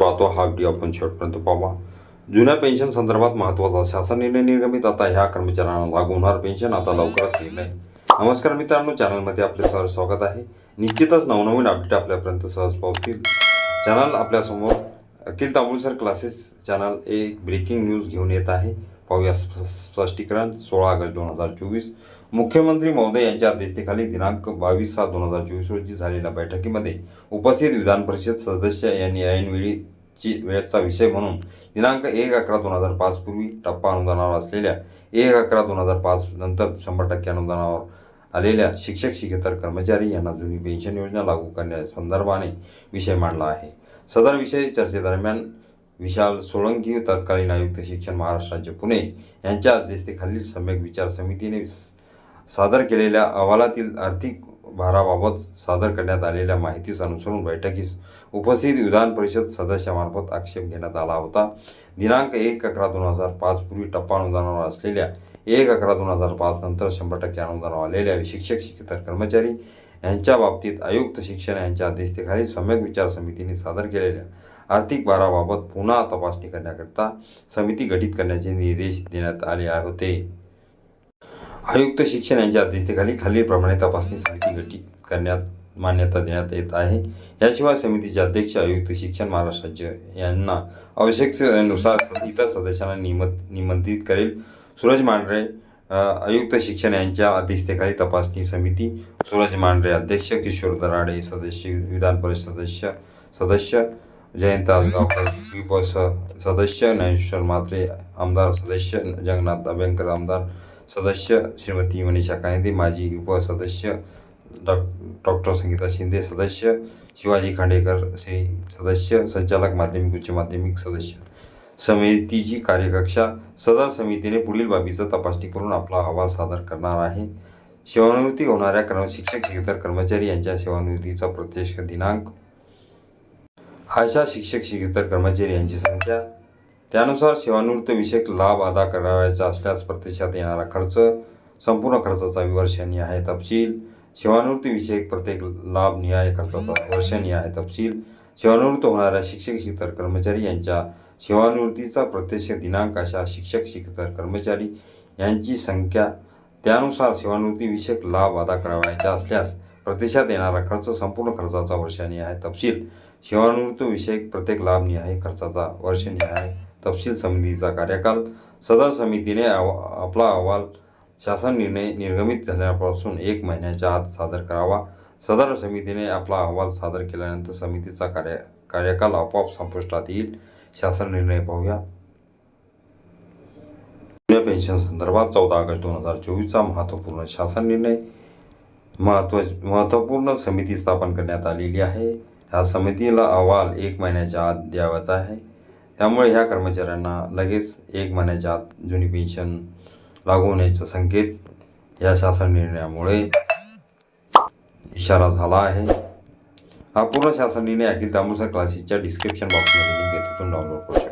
पाहतो हा व्हिडिओ आपण शेवटपर्यंत पाहावा. जुन्या पेन्शन संदर्भात महत्त्वाचा शासन निर्णय निर्गमित. आता ह्या कर्मचाऱ्यांना लागू होणार पेन्शन आता लवकरच निर्णय. नमस्कार मित्रांनो चॅनलमध्ये आपले सहज स्वागत आहे. निश्चितच नवनवीन अपडेट आपल्यापर्यंत सहज पावतील चॅनल आपल्यासमोर अखिल तांबुळसर क्लासेस चॅनल एक ब्रेकिंग न्यूज घेऊन येत आहे. पाहूया स्प- स्पष्टीकरण सोळा ऑगस्ट दोन हजार चोवीस. मुख्यमंत्री महोदय यांच्या अध्यक्षतेखाली दिनांक बावीस सात दोन हजार चोवीस रोजी झालेल्या बैठकीमध्ये उपस्थित विधान परिषद सदस्य यांनी ऐनवेळीची वेळेचा विषय म्हणून दिनांक एक अकरा दोन हजार पाच पूर्वी टप्पा अनुदानावर असलेल्या एक अकरा दोन हजार पाच नंतर शंभर टक्के अनुदानावर आलेल्या शिक्षक शिकेतर कर्मचारी यांना जुनी पेन्शन योजना लागू करण्यासंदर्भाने विषय मांडला आहे. सदर विषय चर्चेदरम्यान विशाल सोळंकी तत्कालीन आयुक्त शिक्षण महाराष्ट्र राज्य पुणे यांच्या अध्यक्षतेखालील सम्यक विचार समितीने सादर केलेल्या अहवालातील आर्थिक भाराबाबत सादर करण्यात आलेल्या माहितीस अनुसरून बैठकीस उपस्थित विधान परिषद सदस्यामार्फत आक्षेप घेण्यात आला होता. दिनांक एक अकरा दोन हजार पाच पूर्वी टप्पा अनुदानावर असलेल्या एक अकरा दोन हजार पाच नंतर शंभर टक्के अनुदानावर आलेल्या शिक्षक शिक्षेतर कर्मचारी यांच्या बाबतीत आयुक्त शिक्षण यांच्या अध्यक्षतेखाली सम्यक विचार समितीने सादर केलेल्या आर्थिक भाराबाबत पुन्हा तपासणी करण्याकरिता समिती गठीत करण्याचे निर्देश देण्यात आले होते. आयुक्त शिक्षण यांच्या अध्यक्षतेखाली खालीलप्रमाणे तपासणी समिती गठीत करण्यात मान्यता देण्यात येत आहे. याशिवाय समितीचे अध्यक्ष आयुक्त शिक्षण महाराष्ट्र राज्य यांना आवश्यकतेनुसार इतर सदस्यांना निमत निमंत्रित करेल. सूरज मांढरे आयुक्त शिक्षण यांच्या अध्यक्षतेखाली तपासणी समिती सूरज मांढरे अध्यक्ष किशोर दराडे सदस्य विधान परिषद सदस्य सदस्य जयंत आसगावकर विप स- सदस्य ज्ञानेश्वर म्हात्रे आमदार सदस्य जगन्नाथ अभ्यंकर आमदार सदस्य श्रीमती मनीषा कायदे माजी उपसदस्य डॉ डॉक्टर संगीता शिंदे सदस्य शिवाजी खांडेकर श्री सदस्य संचालक माध्यमिक उच्च माध्यमिक सदस्य. समितीची कार्यकक्षा सदर समितीने पुढील बाबीचा तपासणी करून आपला अहवाल सादर करणार आहे. सेवानिवृत्ती होणाऱ्या कर्म शिक्षक शिक्षक कर्मचारी यांच्या सेवानिवृत्तीचा प्रत्यक्ष दिनांक अशा शिक्षक शिकेतर कर्मचारी यांची संख्या. त्यानुसार सेवानिवृत्त विषयक लाभ अदा करावयाचा असल्यास प्रत्यक्षात येणारा खर्च संपूर्ण खर्चाचा विवर्षनिहाय तपशील. सेवानिवृत्ती विषयक प्रत्येक लाभ निहाय खर्चाचा आहे तपशील. सेवानिवृत्त होणाऱ्या शिक्षक शिकेतर कर्मचारी यांच्या सेवानिवृत्तीचा प्रत्यक्ष दिनांक अशा शिक्षक शिकेतर कर्मचारी यांची संख्या. त्यानुसार सेवानिवृत्ती विषयक लाभ अदा करावयाचा असल्यास प्रत्यक्षात येणारा खर्च संपूर्ण खर्चाचा वर्षनिहाय तपशील. सेवानिवृत्तविषयक प्रत्येक लाभ निहाय खर्चाचा वर्षनिहाय तपशील समितीचा कार्यकाल सदर समितीने अव- आपला अहवाल शासन निर्णय निर्गमित झाल्यापासून एक महिन्याच्या आत सादर करावा. सदर समितीने आपला अहवाल सादर केल्यानंतर समितीचा कार्य कार्यकाल आपोआप संपुष्टात येईल. शासन निर्णय पाहूया. जुन्या पेन्शन संदर्भात चौदा ऑगस्ट दोन हजार चोवीसचा महत्त्वपूर्ण शासन निर्णय. महत्त्व महत्त्वपूर्ण समिती स्थापन करण्यात आलेली आहे. ह्या समितीला अहवाल एक महिन्याच्या आत द्यावाचा आहे. त्यामुळे ह्या कर्मचाऱ्यांना लगेच एक महिन्याच्या आत जुनी पेन्शन लागू होण्याचा संकेत या शासन निर्णयामुळे इशारा झाला आहे. हा पूर्ण शासन निर्णय अखिल तांबुसर क्लासेसच्या डिस्क्रिप्शन बॉक्समध्ये लिंक येथून तिथून डाउनलोड करू शकता.